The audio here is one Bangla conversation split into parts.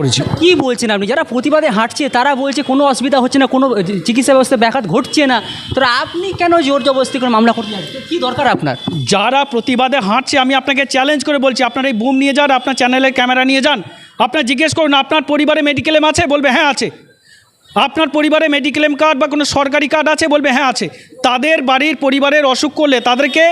করেছি কি বলছেন আপনি? যারা প্রতিবাদে হাঁটছে তারা বলছে কোনো অসুবিধা হচ্ছে না কোনো চিকিৎসা ব্যবস্থা ব্যাঘাত ঘটছে না। তো আপনি কেন জোর জবরদস্তি করে মামলা করতে কি দরকার আপনার? যারা প্রতিবাদে হাঁটছে আমি আপনাকে চ্যালেঞ্জ করে বলছি আপনার এই বুম নিয়ে যান আপনার চ্যানেলের ক্যামেরা নিয়ে যান। আপনার জিজ্ঞেস করুন আপনার পরিবারে মেডিক্লেম আছে? বলবে হ্যাঁ আছে। আপনার পরিবারে মেডিক্লেম কার্ড বা কোনো সরকারি কার্ড আছে? বলবে হ্যাঁ আছে। তাদের বাড়ির পরিবারের অসুখ করলে তাদেরকে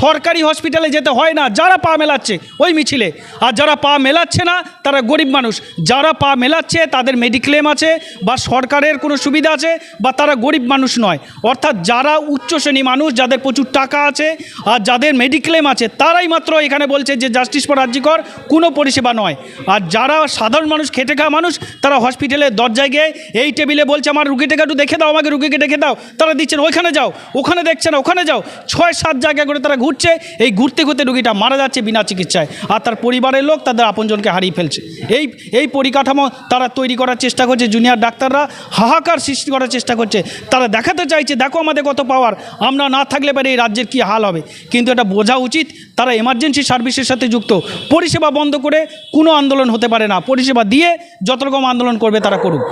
সরকারি হসপিটালে যেতে হয় না, যারা পা মেলাচ্ছে ওই মিছিলে। আর যারা পা মেলাচ্ছে না, তারা গরিব মানুষ। যারা পা মেলাচ্ছে, তাদের মেডিক্লেম আছে বা সরকারের কোনো সুবিধা আছে বা তারা গরিব মানুষ নয়। অর্থাৎ যারা উচ্চ শ্রেণি মানুষ, যাদের প্রচুর টাকা আছে আর যাদের মেডিক্লেম আছে, তারাই মাত্র এখানে বলছে যে জাস্টিস ফর রাজ্যকর কোনো পরিষেবা নয়। আর যারা সাধারণ মানুষ, খেটে খাওয়া মানুষ, তারা হসপিটালের দরজায় গিয়ে এই টেবিলে বলছে, আমার রুগীটাকে একটু দেখে দাও, আমাকে রুগীকে দেখে দাও। তারা দিচ্ছেন, ওইখানে যাও। ওখানে দেখছে না, ওখানে যাও। ছয়, সাত জায়গা করে তারা ঘুরছে। এই ঘুরতে ঘুরতে রুগীটা মারা যাচ্ছে বিনা চিকিৎসায়। আর তার পরিবারের লোক তাদের আপনজনকে হারিয়ে ফেলছে। এই এই পরিকাঠামো তারা তৈরি করার চেষ্টা করছে জুনিয়র ডাক্তাররা হাহাকার সৃষ্টি করার চেষ্টা করছে। তারা দেখাতে চাইছে, দেখো আমাদের কত পাওয়ার আমরা না থাকলে পারে এই রাজ্যের কী হাল হবে? কিন্তু এটা বোঝা উচিত, তারা এমার্জেন্সি সার্ভিসের সাথে যুক্ত। পরিষেবা বন্ধ করে কোনো আন্দোলন হতে পারে না। পরিষেবা দিয়ে যত রকম আন্দোলন করবে তারা করুক।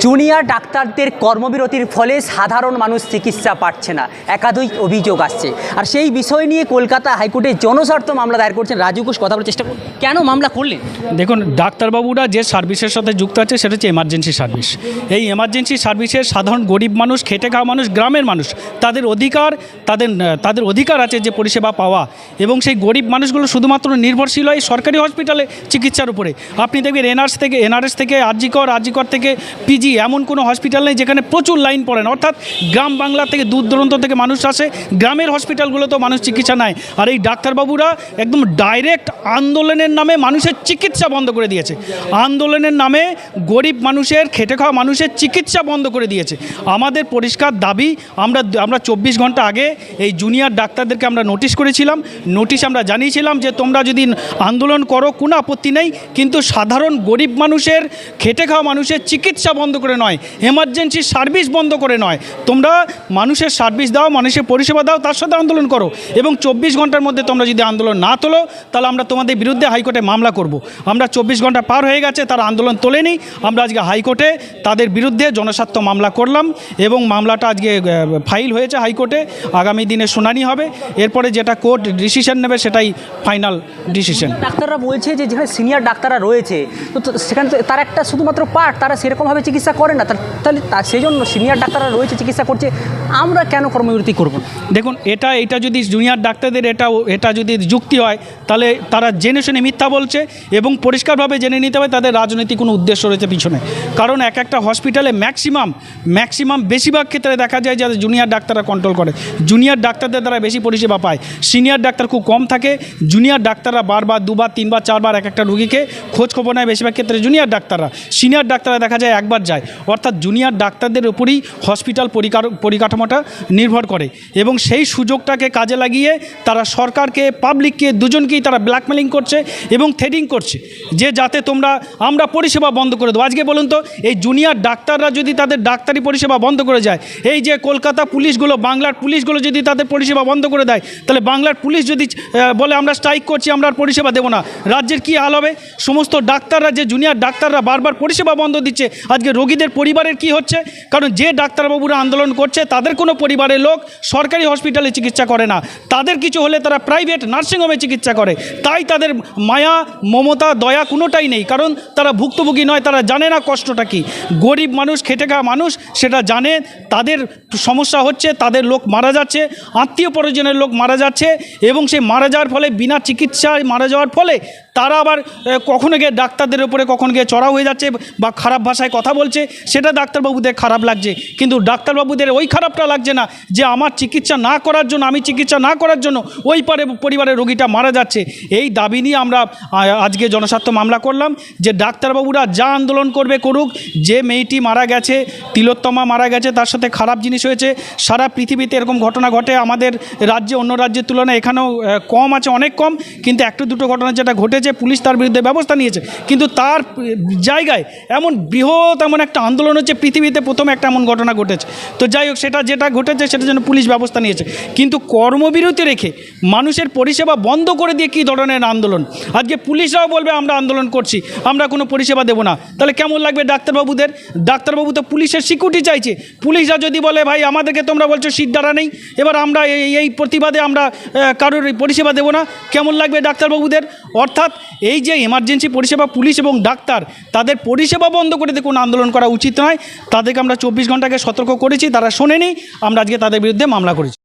জুনিয়র ডাক্তারদের কর্মবিরতির ফলে সাধারণ মানুষ চিকিৎসা পাচ্ছে না। একাধিক অভিযোগ আসছে। আর সেই বিষয় নিয়ে কলকাতা হাইকোর্টে জনস্বার্থ মামলা দায়ের করছেন রাজু ঘোষ। কথা বলার চেষ্টা করুন। কেন মামলা করলেন? দেখুন, ডাক্তারবাবুরা যে সার্ভিসের সাথে যুক্ত আছে, সেটা হচ্ছে এমার্জেন্সি সার্ভিস এই এমার্জেন্সি সার্ভিসের সাধারণ গরিব মানুষ, খেটে খাওয়া মানুষ, গ্রামের মানুষ, তাদের অধিকার, তাদের তাদের অধিকার আছে যে পরিষেবা পাওয়া। এবং সেই গরিব মানুষগুলো শুধুমাত্র নির্ভরশীল হয় সরকারি হসপিটালে চিকিৎসার উপরে। আপনি দেখবেন এনআরএস থেকে এনআরএস থেকে, আরজিকর আরজিকর থেকে পিজি এমন কোনো হসপিটাল নেই যেখানে প্রচুর লাইন পড়েন অর্থাৎ গ্রাম বাংলা থেকে দূর দূরান্ত থেকে মানুষ আসে। গ্রামের হসপিটালগুলোতেও মানুষ চিকিৎসা নেয়। আর এই ডাক্তারবাবুরা একদম ডাইরেক্ট আন্দোলনের নামে মানুষের চিকিৎসা বন্ধ করে দিয়েছে। আন্দোলনের নামে গরিব মানুষের, খেটে খাওয়া মানুষের চিকিৎসা বন্ধ করে দিয়েছে। আমাদের পরিষ্কার দাবি, আমরা আমরা চব্বিশ ঘণ্টা আগে এই জুনিয়র ডাক্তারদেরকে আমরা নোটিশ করেছিলাম। নোটিশ আমরা জানিয়েছিলাম যে তোমরা যদি আন্দোলন করো, কোনো আপত্তি নেই। কিন্তু সাধারণ গরিব মানুষের, খেটে খাওয়া মানুষের চিকিৎসা বন্ধ করে নয়। এমার্জেন্সি সার্ভিস বন্ধ করে নয়। তোমরা মানুষের সার্ভিস দাও মানুষের পরিষেবা দাও, তার সাথে আন্দোলন করো। এবং চব্বিশ ঘণ্টার মধ্যে তোমরা যদি আন্দোলন না তোলো, তাহলে আমরা তোমাদের বিরুদ্ধে হাইকোর্টে মামলা করব। আমরা চব্বিশ ঘণ্টা পার হয়ে গেছে, তারা আন্দোলন তোলেনি। আমরা আজকে হাইকোর্টে তাদের বিরুদ্ধে জনস্বার্থ মামলা করলাম এবং মামলাটা আজকে ফাইল হয়েছে হাইকোর্টে। আগামী দিনে শুনানি হবে। এরপরে যেটা কোর্ট ডিসিশন নেবে, সেটাই ফাইনাল ডিসিশন। ডাক্তাররা বলছে যে, যেখানে সিনিয়র ডাক্তাররা রয়েছে, তো সেখানে তার একটা শুধুমাত্র পার্ট, তারা সেরকমভাবে চিকিৎসা করে না। তাহলে সেই জন্য সিনিয়র ডাক্তাররা রয়েছে, চিকিৎসা করছে। আমরা কেন কর্মবিরতি করব দেখুন, এটা এটা যদি জুনিয়র ডাক্তারদের এটা এটা যদি যুক্তি হয়, তাহলে তারা জেনে শুনে মিথ্যা বলছে এবং পরিষ্কারভাবে জেনে নিতে হবে তাদের রাজনৈতিক কোনো উদ্দেশ্য রয়েছে পিছনে। কারণ এক একটা হসপিটালে ম্যাক্সিমাম ম্যাক্সিমাম বেশিরভাগ ক্ষেত্রে দেখা যায় যে জুনিয়র ডাক্তাররা কন্ট্রোল করে। জুনিয়র ডাক্তারদের দ্বারা বেশি পরিষেবা পায়। সিনিয়র ডাক্তার খুব কম থাকে। জুনিয়র ডাক্তাররা বারবার, দুবার, তিনবার, চারবার এক একটা রুগীকে খোঁজ খবর নেয় বেশিরভাগ ক্ষেত্রে জুনিয়র ডাক্তাররা। সিনিয়র ডাক্তাররা দেখা যায় একবার যায়। অর্থাৎ জুনিয়র ডাক্তারদের উপরই হসপিটাল পরিকাঠামোটা নির্ভর করে এবং সেই সুযোগটাকে কাজে লাগিয়ে তারা সরকারকে পাবলিককে দুজনকেই তারা ব্ল্যাকমেলিং করছে এবং থ্রেডিং করছে যে যাতে তোমরা, আমরা পরিষেবা বন্ধ করে দেবো। আজকে বলুন তো, এই জুনিয়র ডাক্তাররা যদি তাদের ডাক্তারি পরিষেবা বন্ধ করে যায়, এই যে কলকাতা পুলিশগুলো, বাংলার পুলিশগুলো যদি তাদের পরিষেবা বন্ধ করে দেয়, তাহলে বাংলার পুলিশ যদি বলে আমরা স্ট্রাইক করছি, আমরা পরিষেবা দেবো না। রাজ্যের কী হাল হবে? সমস্ত ডাক্তাররা, যে জুনিয়র ডাক্তাররা বারবার পরিষেবা বন্ধ দিচ্ছে, আজকে রোগীদের পরিবারের কি হচ্ছে? কারণ যে ডাক্তারবাবুরা আন্দোলন করছে, তাদের কোনো পরিবারের লোক সরকারি হসপিটালে চিকিৎসা করে না। তাদের কিছু হলে তারা প্রাইভেট নার্সিংহোমে চিকিৎসা করে। তাই তাদের মায়া, মমতা, দয়া কোনোটাই নেই। কারণ তারা ভুক্তভোগী নয়, তারা জানে না কষ্টটা কি। গরিব মানুষ, খেটে খাওয়া মানুষ, সেটা জানে। তাদের সমস্যা হচ্ছে, তাদের লোক মারা যাচ্ছে, আত্মীয় পরিজনের লোক মারা যাচ্ছে এবং সেই মারা যাওয়ার ফলে, বিনা চিকিৎসায় মারা যাওয়ার ফলে তারা আবার কখনো গিয়ে ডাক্তারদের উপরে কখনো গিয়ে চড়া হয়ে যাচ্ছে বা খারাপ ভাষায় কথা বলছে, সেটা ডাক্তারবাবুদের খারাপ লাগছে। কিন্তু ডাক্তারবাবুদের ওই খারাপটা লাগছে না। যে আমার চিকিৎসা না করার জন্য, আমি চিকিৎসা না করার জন্য ওই পারে পরিবারের রোগীটা মারা যাচ্ছে। এই দাবি নিয়ে আমরা আজকে জনস্বার্থ মামলা করলাম যে ডাক্তারবাবুরা যা আন্দোলন করবে করুক, যে মেয়েটি মারা গেছে, তিলোত্তমা মারা গেছে, তার সাথে খারাপ জিনিস হয়েছে, সারা পৃথিবীতে এরকম ঘটনা ঘটে, আমাদের রাজ্যে, অন্য রাজ্যের তুলনায় এখানেও কম আছে, অনেক কম, কিন্তু একটু দুটো ঘটনা যেটা ঘটেছে, পুলিশ তার বিরুদ্ধে ব্যবস্থা নিয়েছে। কিন্তু তার জায়গায় এমন বৃহৎ এমন একটা আন্দোলন হচ্ছে, পৃথিবীতে প্রথম একটা এমন ঘটনা ঘটেছে। তো যাই হোক, সেটা যেটা ঘটেছে সেটার জন্য পুলিশ ব্যবস্থা নিয়েছে। কিন্তু কর্মবিরতি রেখে মানুষের পরিষেবা বন্ধ করে দিয়ে কী ধরনের আন্দোলন? আজকে পুলিশরাও বলবে, আমরা আন্দোলন করছি, আমরা কোনো পরিষেবা দেবো না। তাহলে কেমন লাগবে ডাক্তারবাবুদের? ডাক্তারবাবু তো পুলিশের সিকিউরিটি চাইছে। পুলিশরা যদি বলে, ভাই, আমাদেরকে তোমরা বলছো সিট দ্বারা নেই, এবার আমরা এই প্রতিবাদে আমরা কারোর পরিষেবা দেবো না। কেমন লাগবে ডাক্তারবাবুদের? অর্থাৎ এই যে এমার্জেন্সি পরিষেবা পুলিশ এবং ডাক্তার, তাদের পরিষেবা বন্ধ করে দিয়ে কোনো আন্দোলন করা উচিত নয়। তাদেরকে আমরা চব্বিশ ঘন্টাকে সতর্ক করেছি, তারা শোনেনি, আমরা আজকে তাদের বিরুদ্ধে মামলা করেছি।